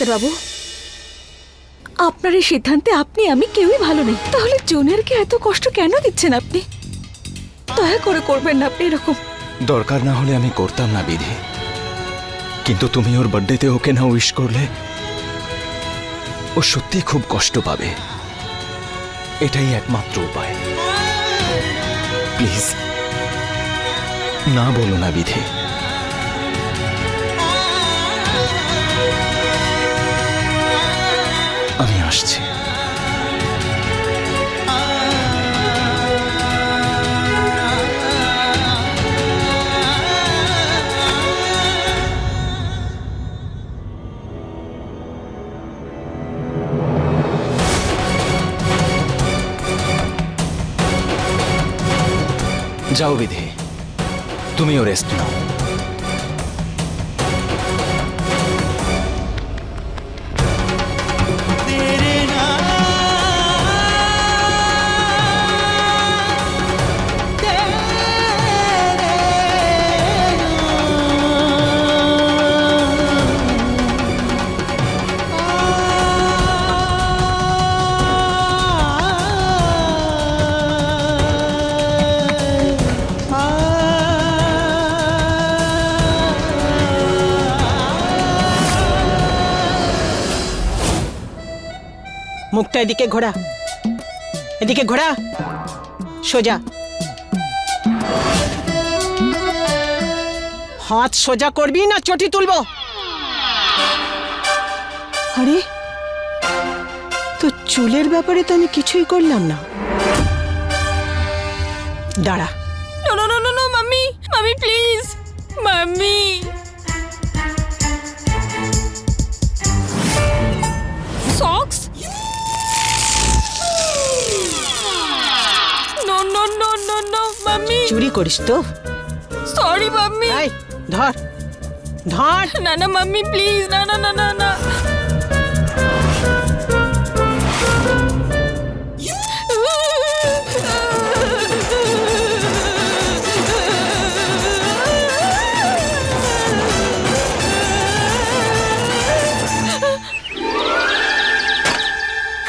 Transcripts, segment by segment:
ডাক্তারবাবু। আপনার এই সিদ্ধান্তে আপনি, আমি কেউই ভালো নেই। তাহলে জুনিয়রকে এত কষ্ট কেন দিচ্ছেন আপনি? দয়া করে করবেন না আপনি এরকম। দরকার না হলে আমি করতাম না বিধি। কিন্তু তুমি ওর বার্থডেতে ওকে না উইশ করলে, ও সত্যি খুব কষ্ট পাবে। এটাই একমাত্র উপায়। প্লিজ, না বলো না বিধি। আমি আসছি। যাও বিধি তুমিও রেস্ট নাও। মুখটা এদিকে ঘোরা। এদিকে ঘোরা। সোজা। হাত সোজা করবি না চটি তুলবো? আরে, তো চুলের ব্যাপারে তো আমি কিছুই করলাম না। দাঁড়া। No no no no mummy mummy please mummy. চুরি করিস তো। সরি মাম্মি এই ধর ধর। না না মাম্মি প্লিজ না না না না না।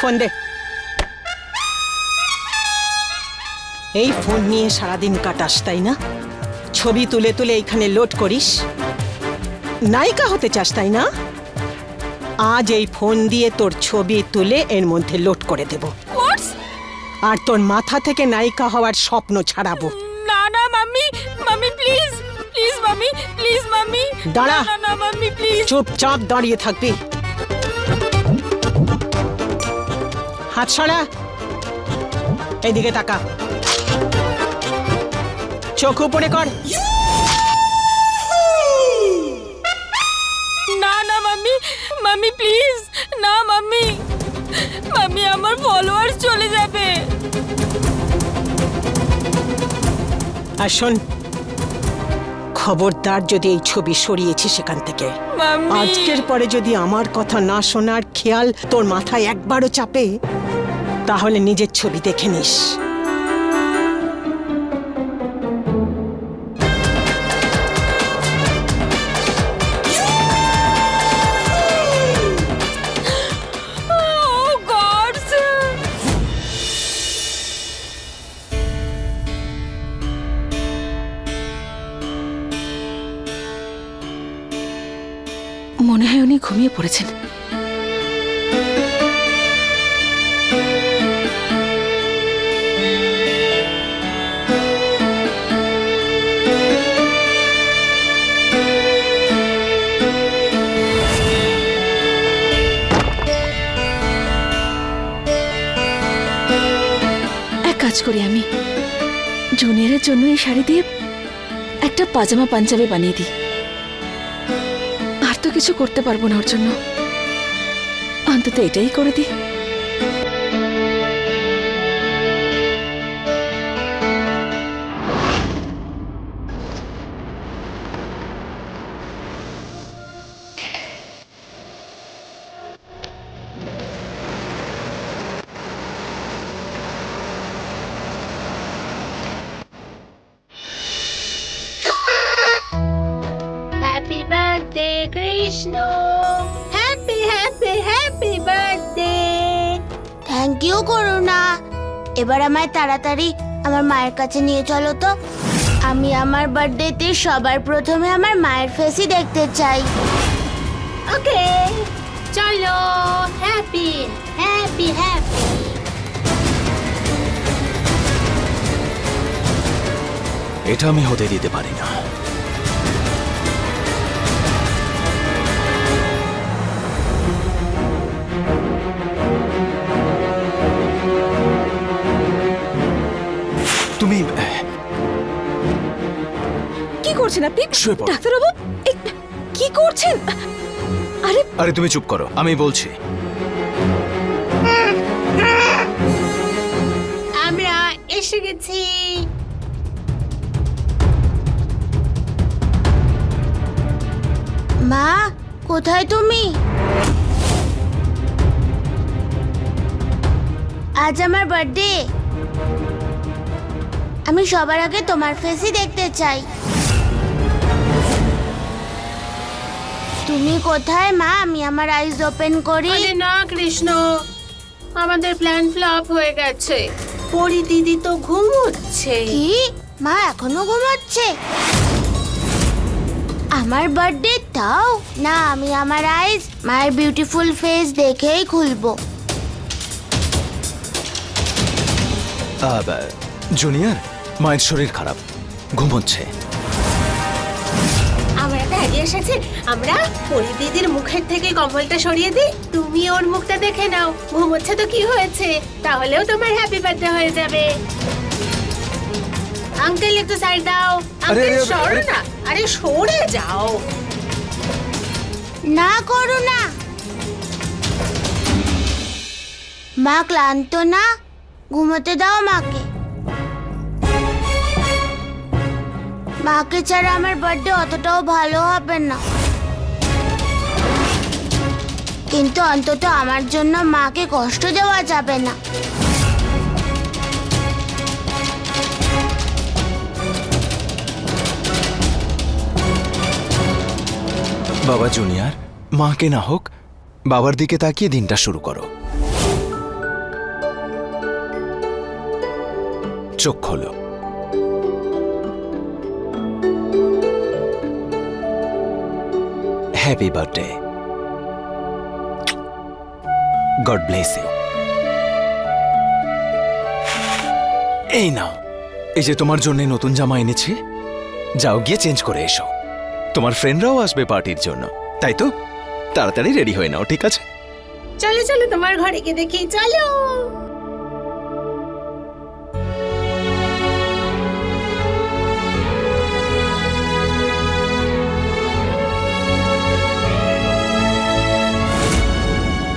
ফোন দে। এই ফোন নিয়ে সারাদিন কাটাস তাই না? ছবি তুলে তুলে এইখানে লোড করিস। নায়িকা হতে চাস তাই না? আজ এই ফোন দিয়ে তোর ছবি তুলে এর মধ্যে লোড করে দেব। আর তোর মাথা থেকে নায়িকা হওয়ার স্বপ্ন ছাড়াবো। না না mummy mummy please please mummy please mummy. দাঁড়া। না না মাম্মি প্লিজ চুপচাপ দাঁড়িয়ে থাকবি। হাত সরা। এইদিকে তাকা। চোখ উপরে কর। না না মাম্মি মাম্মি প্লিজ না মাম্মি। মাম্মি আমার ফলোয়ার্স চলে যাবে। আর শোন খবরদার যদি এই ছবি সরিয়েছি সেখান থেকে। আজকের পরে যদি আমার কথা না শোনার খেয়াল তোর মাথায় একবারও চাপে তাহলে নিজের ছবি দেখে নিস। হয় উনি ঘুমিয়ে পড়েছেন। কাজ করি আমি। জুনিয়রের জন্য এই শাড়ি দিয়ে একটা পাজামা পাঞ্জাবি বানিয়ে দিই। কিছু করতে পারব না ওর জন্য। অন্তত এটাই করে দিই। Krishna. Happy happy happy birthday thank you Karuna এবার আমায় তাড়াতাড়ি আমার মায়ের কাছে নিয়ে চলো তো। আমি আমার বার্থডেতে সবার প্রথমে আমার মায়ের ফেসই দেখতে চাই। ওকে চলো। হ্যাপি হ্যাপি হ্যাপি এটা আমি হতে দিতে পারি না। করছেন আপনি? শুয়ে পড়ো। ডাক্তারবাবু এই, কি করছেন? আরে আরে তুমি চুপ করো আমি বলছি। আমরা এসে গেছি। মা কোথায় তুমি? আজ আমার বার্থডে। আমি সবার আগে তোমার ফেসই দেখতে চাই। তুমি কোথায় মা? আমি আমার আইজ ওপেন করি। আরে না কৃষ্ণ। আমাদের প্ল্যান ফ্লপ হয়ে গেছে। পরি দিদি তো ঘুমোচ্ছে কি? মা এখনও ঘুমাচ্ছে আমার বার্থডে তাও? না আমি আমার আইজ মায়ের বিউটিফুল ফেস দেখেই খুলবো। জুনিয়র মায়ের শরীর খারাপ। ঘুমোচ্ছে ব্যাগে এসেছে আমরা পরি দিদির মুখের থেকে কম্বলটা সরিয়ে দিই। তুমি ওর মুখটা দেখে নাও ঘুমোচ্ছে তো কি হয়েছে? তাহলেও তোমার হ্যাপি বার্থডে হয়ে যাবে। আঙ্কেল একটু সাইড দাও। আঙ্কেল সরো না। আরে সরে যাও। না করো না। মা ক্লান্ত না? ঘুমোতে দাও মাকে। মাকে ছাড়া আমার বার্থডে অতটাও ভালো হবে না। কিন্তু অন্তত আমার জন্য মাকে কষ্ট দেওয়া যাবে না। বাবা জুনিয়র, মাকে না হোক, বাবার দিকে তাকিয়ে দিনটা শুরু করো। চোখ খোলো। Happy birthday God bless you এই নাও, এই যে তোমার জন্য নতুন জামা এনেছি, যাও গিয়ে চেঞ্জ করে এসো। তোমার ফ্রেন্ডরাও আসবে পার্টির জন্য, তাই তো? তাড়াতাড়ি রেডি হয়ে নাও, ঠিক আছে? চলো চলো তোমার ঘরে গিয়ে দেখি, চলো!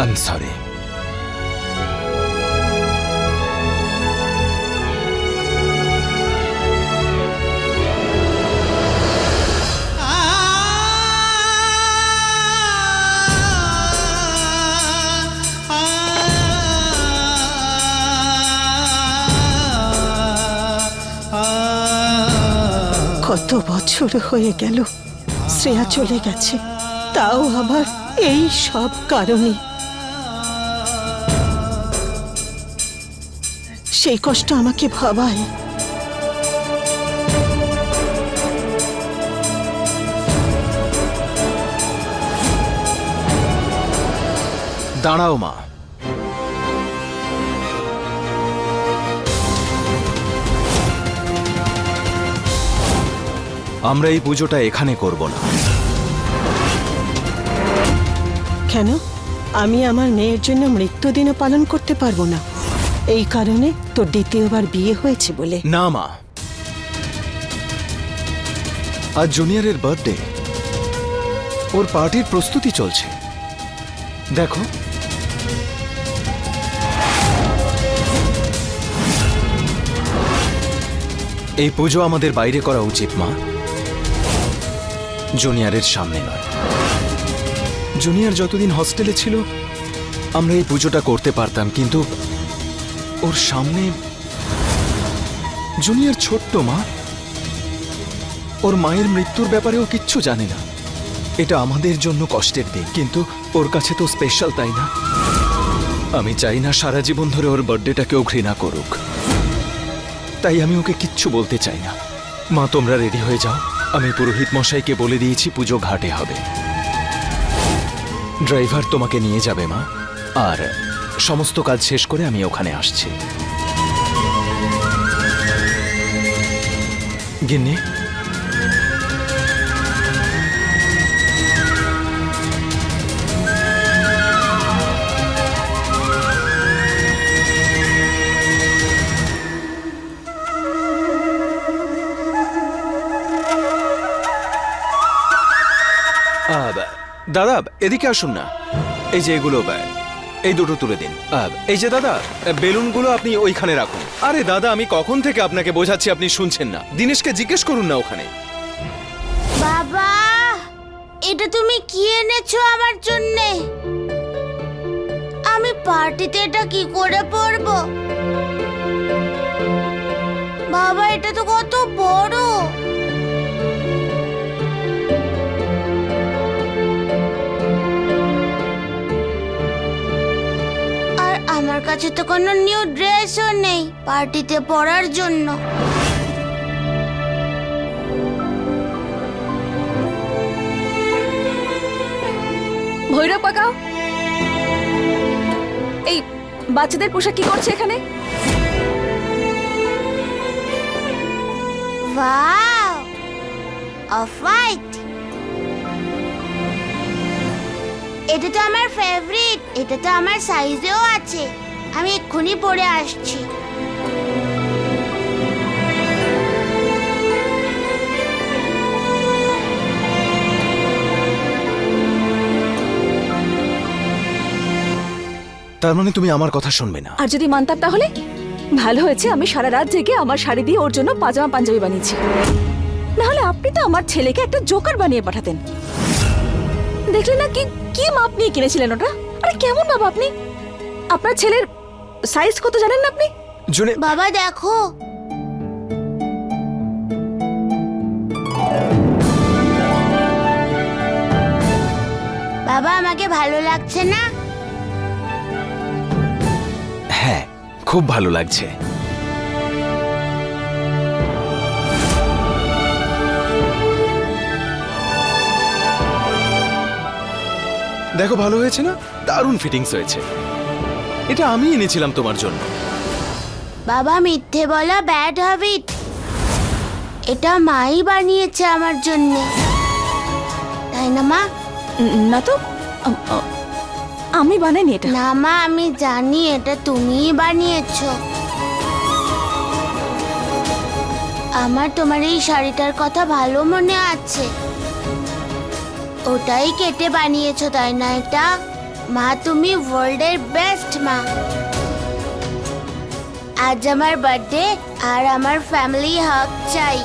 আই এম সরি কত বছর হয়ে গেল, শ্রেয়া চলে গেছে, তাও আবার এই সব কারণে। সেই কষ্ট আমাকে ভাবায়। দাঁড়াও মা। আমরা এই পুজোটা এখানে করব না। কেন? আমি আমার মেয়ের জন্য মৃত্যুদিনও পালন করতে পারব না। এই কারণে তোর দ্বিতীয়বার বিয়ে হয়েছে বলে। না, মা। আজ জুনিয়রের বার্থডে। ওর পার্টির প্রস্তুতি চলছে। দেখো। এই পুজো আমাদের বাইরে করা উচিত, মা। জুনিয়রের সামনে নয়। জুনিয়র যতদিন হস্টেলে ছিল, আমরা এই পুজোটা করতে পারতাম, কিন্তু ওর সামনে জুনিয়র ছোট্ট মা? ওর মায়ের মৃত্যুর ব্যাপারেও কিচ্ছু জানে না। এটা আমাদের জন্য কষ্টের দিন, কিন্তু ওর কাছে তো স্পেশাল তাই না? আমি চাই না সারা জীবন ধরে ওর বার্থডেটা কেউ ঘৃণা করুক। তাই আমি ওকে কিচ্ছু বলতে চাই না। মা, তোমরা রেডি হয়ে যাও। আমি পুরোহিত মশাইকে বলে দিয়েছি, পুজো ঘাটে হবে। ড্রাইভার তোমাকে নিয়ে যাবে, মা। আর সমস্ত কাজ শেষ করে আমি ওখানে আসছি। গিন্নি? দাদা এদিকে আসুন না। এই যে এগুলো আহ, এই দুটো তুলে দিন। এই যে দাদা, বেলুনগুলো আপনি ওইখানে রাখুন। আরে দাদা, আমি কখন থেকে আপনাকে বোঝাচ্ছি আপনি শুনছেন না। দিনেশকে জিজ্ঞেস করুন না ওখানে। বাবা, এটা তুমি কি এনেছো আমার জন্যে? আমি পার্টিতে এটা কি করে পরবো? বাবা, এটা তো কত বড় কাছে তো কোনো নিউ ড্রেসও নেই পার্টিতে পরার জন্য। ভৈরব কাকা এই বাচ্চাদের পোশাক কি করছে এখানে? ওয়াও অফ হোয়াইট এটা তো আমার ফেভারিট এটা তো আমার সাইজেও আছে। আমি এক্ষুনি পরে আসছি। তার মানে তুমি আমার কথা শুনবে না। আর যদি মানতাম তাহলে? ভালো হয়েছে আমি সারা রাত জেগে আমার শাড়ি দিয়ে ওর জন্য পাজামা পাঞ্জাবি বানিয়েছি। নাহলে আপনি তো আমার ছেলেকে একটা জোকার বানিয়ে পাঠাতেন। দেখলেন না কি কি মাপ নিয়ে কিনেছিলেন ওটা? আরে কেমন বাবা আপনি? আপনার ছেলের সাইজ কত জানেন না আপনি? জুনে বাবা দেখো। বাবা আমাকে ভালো লাগছে না? হ্যাঁ খুব ভালো লাগছে। দেখো ভালো হয়েছে না? দারুণ ফিটিংস হয়েছে। এটা আমি এনেছিলাম তোমার জন্য। বাবা মিথ্যে বলা ব্যাড হ্যাবিট এটা মাই বানিয়েছে আমার জন্য। তাই না মা? না তো আম, বানাইনি এটা। না মা আমি জানি এটা তুমিই বানিয়েছো। আমার তোমার এই শাড়িটার কথা ভালো মনে আছে। ওটাই কেটে বানিয়েছো তাই না এটা? মা তুমি ওয়ার্ল্ডের বেস্ট মা আজ আমার বার্থডে আর আমার ফ্যামিলি হাক চাই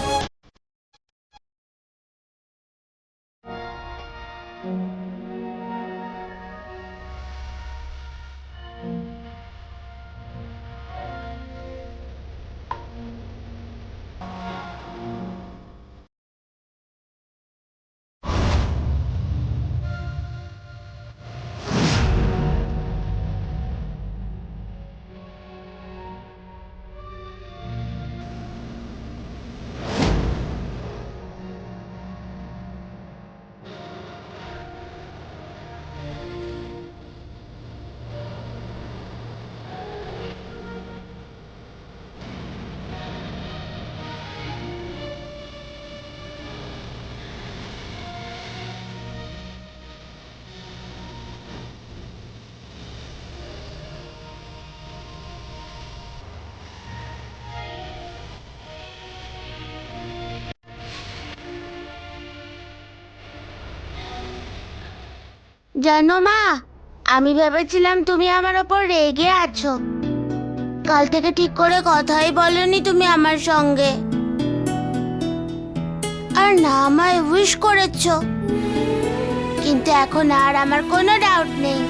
জানো মা, আমি ভেবেছিলাম তুমি আমার ওপর রেগে আছো। কাল থেকে ঠিক করে কথাই বলনি তুমি আমার সঙ্গে। আর না আমায় উইশ করেছ। কিন্তু এখন আর আমার কোনো ডাউট নেই।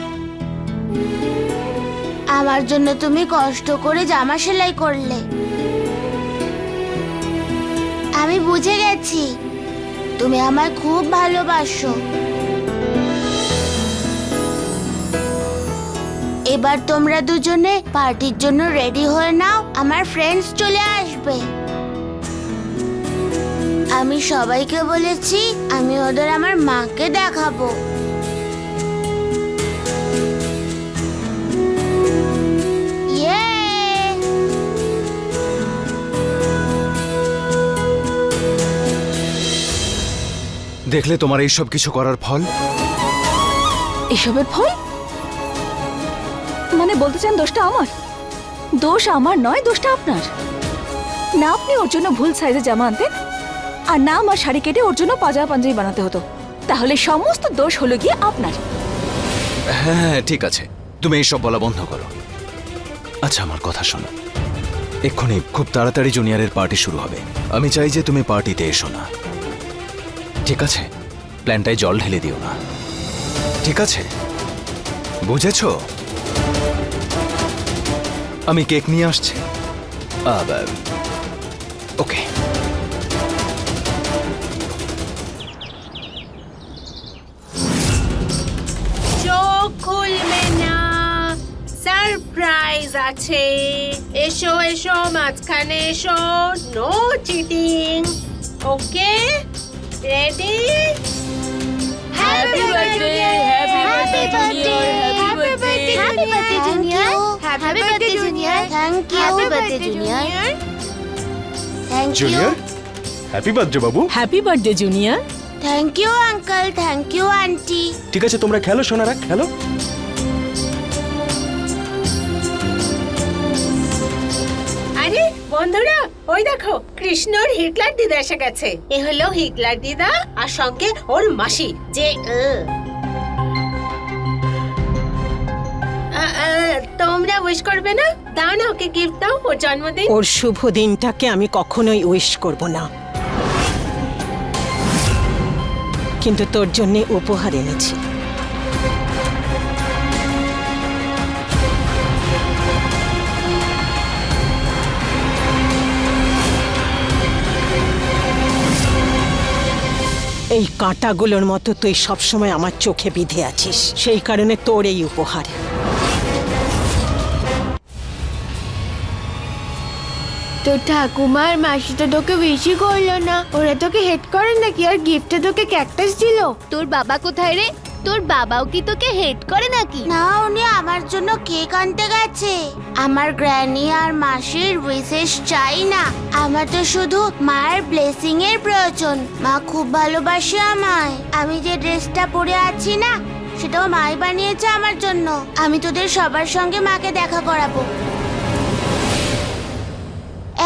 আমার জন্য তুমি কষ্ট করে জামা সেলাই করলে। আমি বুঝে গেছি, তুমি আমায় খুব ভালোবাসো। এবার তোমরা দুজনে পার্টির জন্য রেডি হয়ে নাও আমার ফ্রেন্ডস চলে আসবে। আমি সবাইকে বলেছি আমি ওদের আমার মাকে দেখাবো। ইয়ে দেখলে তোমার এইসব কিছু করার ফল? এসবের ফল? মানে বলতে চান দোষটা আমার? দোষ আমার নয়, দোষটা আপনার। না, আপনি ওর জন্য ভুল সাইজে জামা আনতেন আর না আমার শাড়ি কেটে ওর জন্য পাজামা পাঞ্জাবি বানাতে হতো। তাহলে সমস্ত দোষ হলো গিয়ে আপনার। হ্যাঁ ঠিক আছে। তুমি এইসব বলা বন্ধ করো। আচ্ছা আমার কথা শোনো। এক্ষুনি খুব তাড়াতাড়ি জুনিয়রের পার্টি শুরু হবে। আমি চাই যে তুমি পার্টিতে এসো না। ঠিক আছে? প্ল্যানটায় জল ঢেলে দিও না। ঠিক আছে? বুঝেছ? আমি কেক নিয়ে আসছি। আবার। ওকে। চোখ খুলবে না। সারপ্রাইজ আছে। এসো এসো মাঝখানে এসো। No cheating. Okay? Ready happy birthday happy birthday happy birthday happy birthday thank you happy birthday junior thank you junior happy birthday Babu happy birthday junior thank you uncle thank you aunty ঠিক আছে তোমরা খেলো সোনারা খেলো। আরে বন্ধুরা ওই দেখো কৃষ্ণর Hitler দিদা এসে গেছে। এ হলো হিটলার দিদা আর সঙ্গে ওর মাসি যে আহ। তোমরা উইশ করবে না? দাও না ওকে গিফট দাও ওর জন্মদিন। ওর শুভ দিনটাকে আমি কখনোই উইশ করব না। কিন্তু তোর জন্য উপহার এনেছি। এই কাঁটাগুলোর মতো তুই সবসময় আমার চোখে বিঁধে আছিস। সেই কারণে তোর এই উপহার। তোর ঠাকুমার মাসি তো তোকে বেশি করল না। ওরা তোকে হেড করে নাকি? আর গিফটে তোকে ক্যাকটাস দিল? তোর বাবা কোথায় রে? তোর বাবাও কি তোকে হেড করে নাকি? না উনি আমার জন্য কেক আনতে গেছে। আমার গ্র্যানি আর মাসির উইশেষ চাই না। আমার তো শুধু মায়ের ব্লেসিং এর প্রয়োজন। মা খুব ভালোবাসে আমায়। আমি যে ড্রেসটা পরে আছি না সেটাও মাই বানিয়েছে আমার জন্য। আমি তোদের সবার সঙ্গে মাকে দেখা করাবো।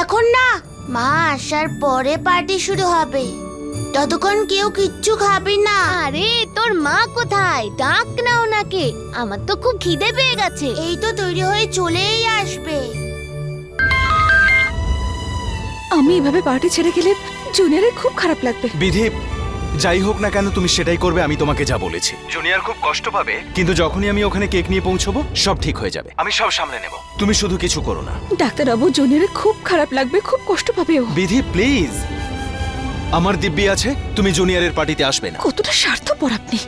এখন না মা আসার পরে পার্টি শুরু হবে। ততক্ষণ কেউ কিচ্ছু খাবে না। আরে তোর মা কোথায়? ডাক না ওনাকে। আমার তো খুব খিদে পেয়ে গেছে। এই তো তৈরি হয়ে চলেই আসবে। আমি এভাবে পার্টি ছেড়ে গেলে জুনিয়রের খুব খারাপ লাগবে। বিধি যাই হোক না কেন তুমি সেটাই করবে আমি তোমাকে যা বলেছি। জুনিয়র খুব কষ্ট পাবে। কিন্তু যখনই আমি ওখানে কেক নিয়ে পৌঁছবো সব ঠিক হয়ে যাবে। আমি সব সামলে নেব। তুমি শুধু কিছু করো না। ডাক্তারবাবু জুনিয়রের খুব খারাপ লাগবে খুব কষ্ট পাবে ও। বিধি প্লিজ। আমার দিব্যি আছে তুমি জুনিয়রের পার্টিতে আসবে না। কতটা স্বার্থপর আপনি।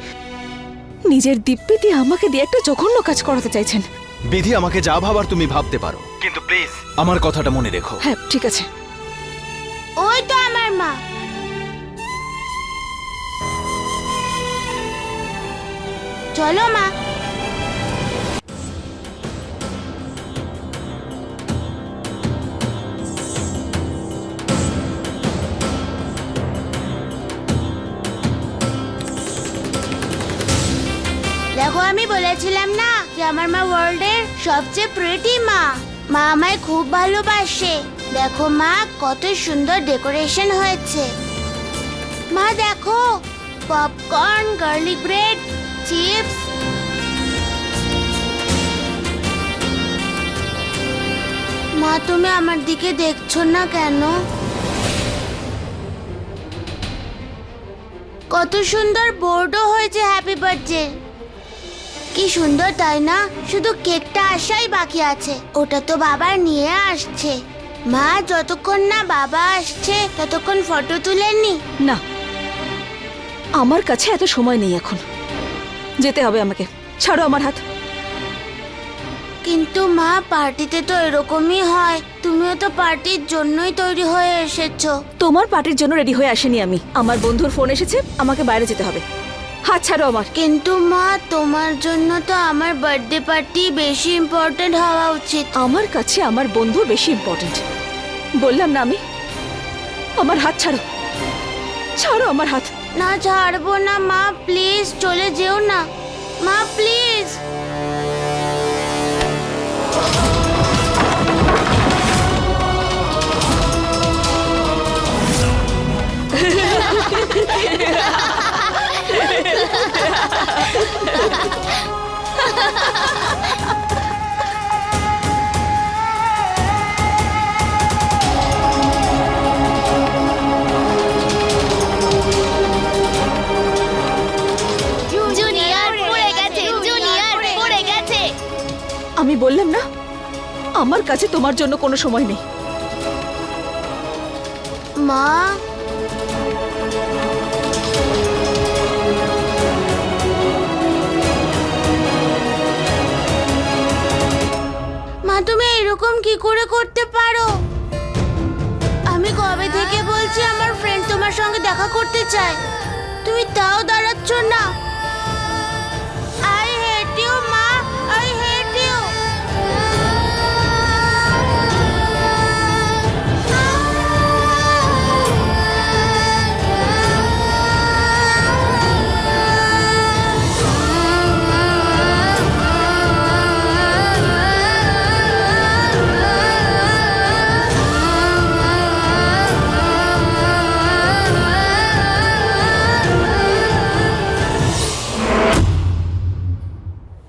নিজের দিব্যি দিয়ে আমাকে দিয়ে একটা জঘন্য কাজ করাতে চাইছেন। বিধি আমাকে যা ভাবার তুমি ভাবতে পারো। কিন্তু প্লিজ। আমার কথাটা মনে রেখো। হ্যাঁ ঠিক আছে। ওই তো আমার মা। চলো, মা। দেখো, আমি বলেছিলাম না যে আমার মা ওয়ার্ল্ডের সবচেয়ে প্রিটি মা। মা আমায় খুব ভালোবাসে। দেখো, মা, কত সুন্দর ডেকোরেশন হয়েছে। মা, দেখো পপকর্ন গার্লিক ব্রেড চিপস। মা, তুমি আমার দিকে দেখছ না কেন? কত সুন্দর বোর্ডও হয়েছে, হ্যাপি বার্থডে। কি সুন্দর, তাই না? শুধু কেকটা আসাই বাকি আছে। ওটা তো বাবা নিয়ে আসছে। মা, যতক্ষণ না বাবা আসছে, ততক্ষণ ফটো তুলেননি না, আমার কাছে এত সময় নেই এখন। যেতে হবে আমাকে। ছাড়ো আমার হাত। কিন্তু মা পার্টিতে তো এরকমই হয়। তুমিও তো পার্টির জন্যই তৈরি হয়ে এসেছ। তোমার পার্টির জন্য রেডি হয়ে আসেনি আমি। আমার বন্ধুর ফোন এসেছে আমাকে বাইরে যেতে হবে। হাত ছাড়ো আমার। কিন্তু মা তোমার জন্য তো আমার বার্থডে পার্টি বেশি ইম্পর্ট্যান্ট হওয়া উচিত। আমার কাছে আমার বন্ধু বেশি ইম্পর্টেন্ট। বললাম না আমি। আমার হাত ছাড়ো। ছাড়ো আমার হাত। না ছাড়বো না মা প্লিজ চলে যেও না। মা প্লিজ আমার কাছে তোমার জন্য কোনো সময় নেই। মা? মা, তুমি এরকম কি করে করতে পারো? আমি কবে থেকে বলছি আমার ফ্রেন্ড তোমার সঙ্গে দেখা করতে চায়? তুমি তাও দাঁড়াচ্ছ না।